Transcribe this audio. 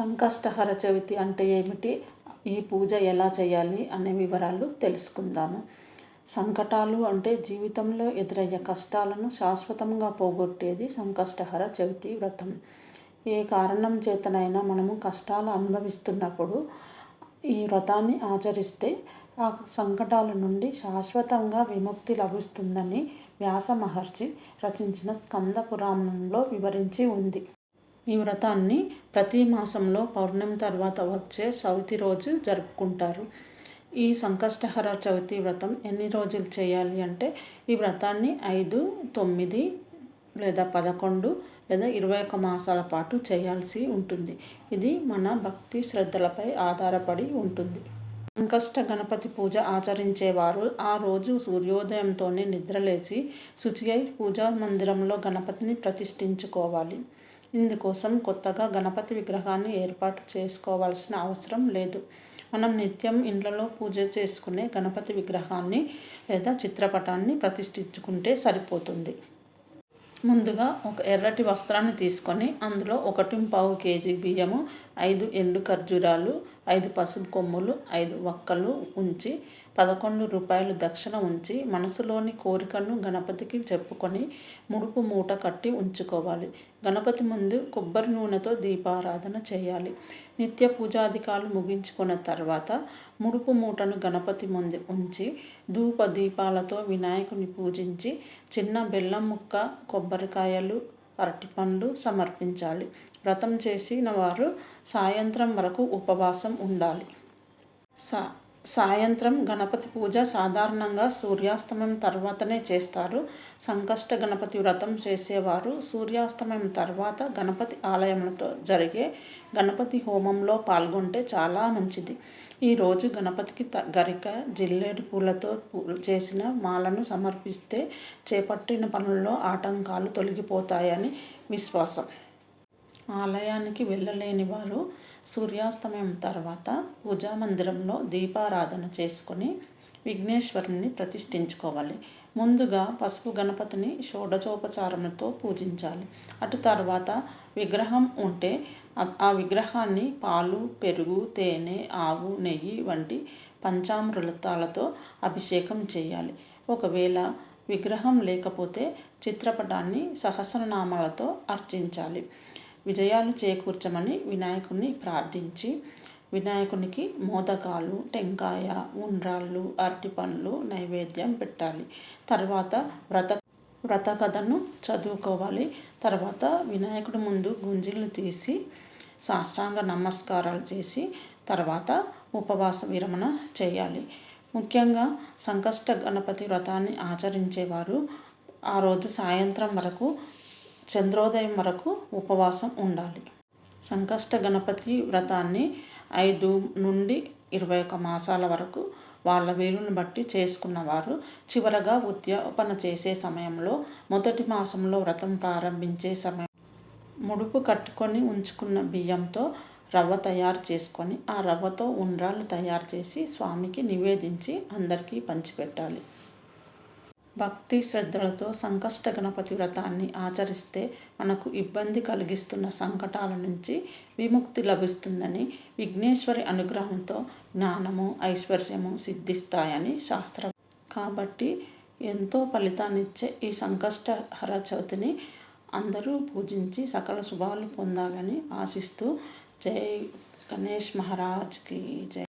సంకష్టహర చవితి అంటే ఏమిటి? ఈ పూజ ఎలా చేయాలి అనే వివరాలు తెలుసుకుందాము. సంకటాలు అంటే జీవితంలో ఎదురయ్యే కష్టాలను శాశ్వతంగా పోగొట్టేది సంకష్టహర చవితి వ్రతం. ఏ కారణం చేతనైనా మనము కష్టాలు అనుభవిస్తున్నప్పుడు ఈ వ్రతాన్ని ఆచరిస్తే ఆ సంకటాల నుండి శాశ్వతంగా విముక్తి లభిస్తుందని వ్యాస మహర్షి రచించిన స్కంద పురాణంలో వివరించి ఉంది. ఈ వ్రతాన్ని ప్రతి మాసంలో పౌర్ణమి తర్వాత వచ్చే చవితి రోజు జరుపుకుంటారు. ఈ సంకష్టహర చవితి వ్రతం ఎన్ని రోజులు చేయాలి అంటే ఈ వ్రతాన్ని ఐదు తొమ్మిది లేదా పదకొండు లేదా ఇరవై ఒక్క మాసాల పాటు చేయాల్సి ఉంటుంది. ఇది మన భక్తి శ్రద్ధలపై ఆధారపడి ఉంటుంది. సంకష్ట గణపతి పూజ ఆచరించేవారు ఆ రోజు సూర్యోదయంతోనే నిద్రలేచి శుచి అయి పూజా మందిరంలో గణపతిని ప్రతిష్ఠించుకోవాలి. ఇందుకోసం కొత్తగా గణపతి విగ్రహాన్ని ఏర్పాటు చేసుకోవాల్సిన అవసరం లేదు. మనం నిత్యం ఇండ్లలో పూజ చేసుకునే గణపతి విగ్రహాన్ని లేదా చిత్రపటాన్ని ప్రతిష్ఠించుకుంటే సరిపోతుంది. ముందుగా ఒక ఎర్రటి వస్త్రాన్ని తీసుకొని అందులో ఒకటి పావు కేజీ బియ్యము ఐదు ఎండు ఖర్జూరాలు ఐదు పసుపు కొమ్ములు ఐదు వక్కలు ఉంచి పదకొండు రూపాయలు దక్షిణ ఉంచి మనసులోని కోరికను గణపతికి చెప్పుకొని ముడుపు మూట కట్టి ఉంచుకోవాలి. గణపతి ముందు కొబ్బరి నూనెతో దీపారాధన చేయాలి. నిత్య పూజాధికాలు ముగించుకున్న తర్వాత ముడుపు మూటను గణపతి ముందు ఉంచి ధూప దీపాలతో వినాయకుని పూజించి చిన్న బెల్లం ముక్క కొబ్బరికాయలు అరటిపండ్లు సమర్పించాలి. వ్రతం చేసిన వారు సాయంత్రం వరకు ఉపవాసం ఉండాలి. సా సాయంత్రం గణపతి పూజ సాధారణంగా సూర్యాస్తమయం తర్వాతనే చేస్తారు. సంకష్ట గణపతి వ్రతం చేసేవారు. సూర్యాస్తమయం తర్వాత గణపతి ఆలయంలో జరిగే గణపతి హోమంలో పాల్గొంటే చాలా మంచిది. ఈరోజు గణపతికి త గరిక జిల్లేడు పూలతో చేసిన మాలను సమర్పిస్తే చేపట్టిన పనుల్లో ఆటంకాలు తొలగిపోతాయని విశ్వాసం. ఆలయానికి వెళ్ళలేని వారు సూర్యాస్తమయం తర్వాత పూజా మందిరంలో దీపారాధన చేసుకొని విఘ్నేశ్వరుని ప్రతిష్ఠించుకోవాలి. ముందుగా పసుపు గణపతిని షోడచోపచారములతో పూజించాలి. అటు తర్వాత విగ్రహం ఉంటే ఆ విగ్రహాన్ని పాలు పెరుగు తేనె ఆవు నెయ్యి వంటి పంచామృతాలతో అభిషేకం చేయాలి. ఒకవేళ విగ్రహం లేకపోతే చిత్రపటాన్ని సహస్రనామాలతో అర్చించాలి. విజయాలు చేకూర్చమని వినాయకుడిని ప్రార్థించి వినాయకునికి మోదకాలు టెంకాయ ఉండ్రాళ్ళు అరటిపండ్లు నైవేద్యం పెట్టాలి. తర్వాత వ్రత వ్రత కథను చదువుకోవాలి. తర్వాత వినాయకుడి ముందు గుంజిలు తీసి సాష్టాంగ నమస్కారాలు చేసి తర్వాత ఉపవాస విరమణ చేయాలి. ముఖ్యంగా సంకష్ట గణపతి వ్రతాన్ని ఆచరించేవారు. ఆ రోజు సాయంత్రం వరకు చంద్రోదయం వరకు ఉపవాసం ఉండాలి. సంకష్ట గణపతి వ్రతాన్ని ఐదు నుండి ఇరవై ఒక మాసాల వరకు వాళ్ళ వీలుని బట్టి చేసుకున్నవారు చివరగా ఉద్యాపన చేసే సమయంలో మొదటి మాసంలో వ్రతం ప్రారంభించే సమయం ముడుపు కట్టుకొని ఉంచుకున్న బియ్యంతో రవ్వ తయారు చేసుకొని ఆ రవ్వతో ఉండ్రాలు తయారు చేసి స్వామికి నివేదించి అందరికీ పంచిపెట్టాలి. భక్తి శ్రద్ధలతో సంకష్ట గణపతి వ్రతాన్ని ఆచరిస్తే మనకు ఇబ్బంది కలిగిస్తున్న సంకటాల నుంచి విముక్తి లభిస్తుందని విఘ్నేశ్వరి అనుగ్రహంతో జ్ఞానము ఐశ్వర్యము సిద్ధిస్తాయని శాస్త్రం కాబట్టి ఎంతో ఫలితాన్నిచ్చే ఈ సంకష్టహర చవితిని అందరూ పూజించి సకల శుభాలు పొందాలని ఆశిస్తూ జై గణేష్ మహారాజ్కి జై.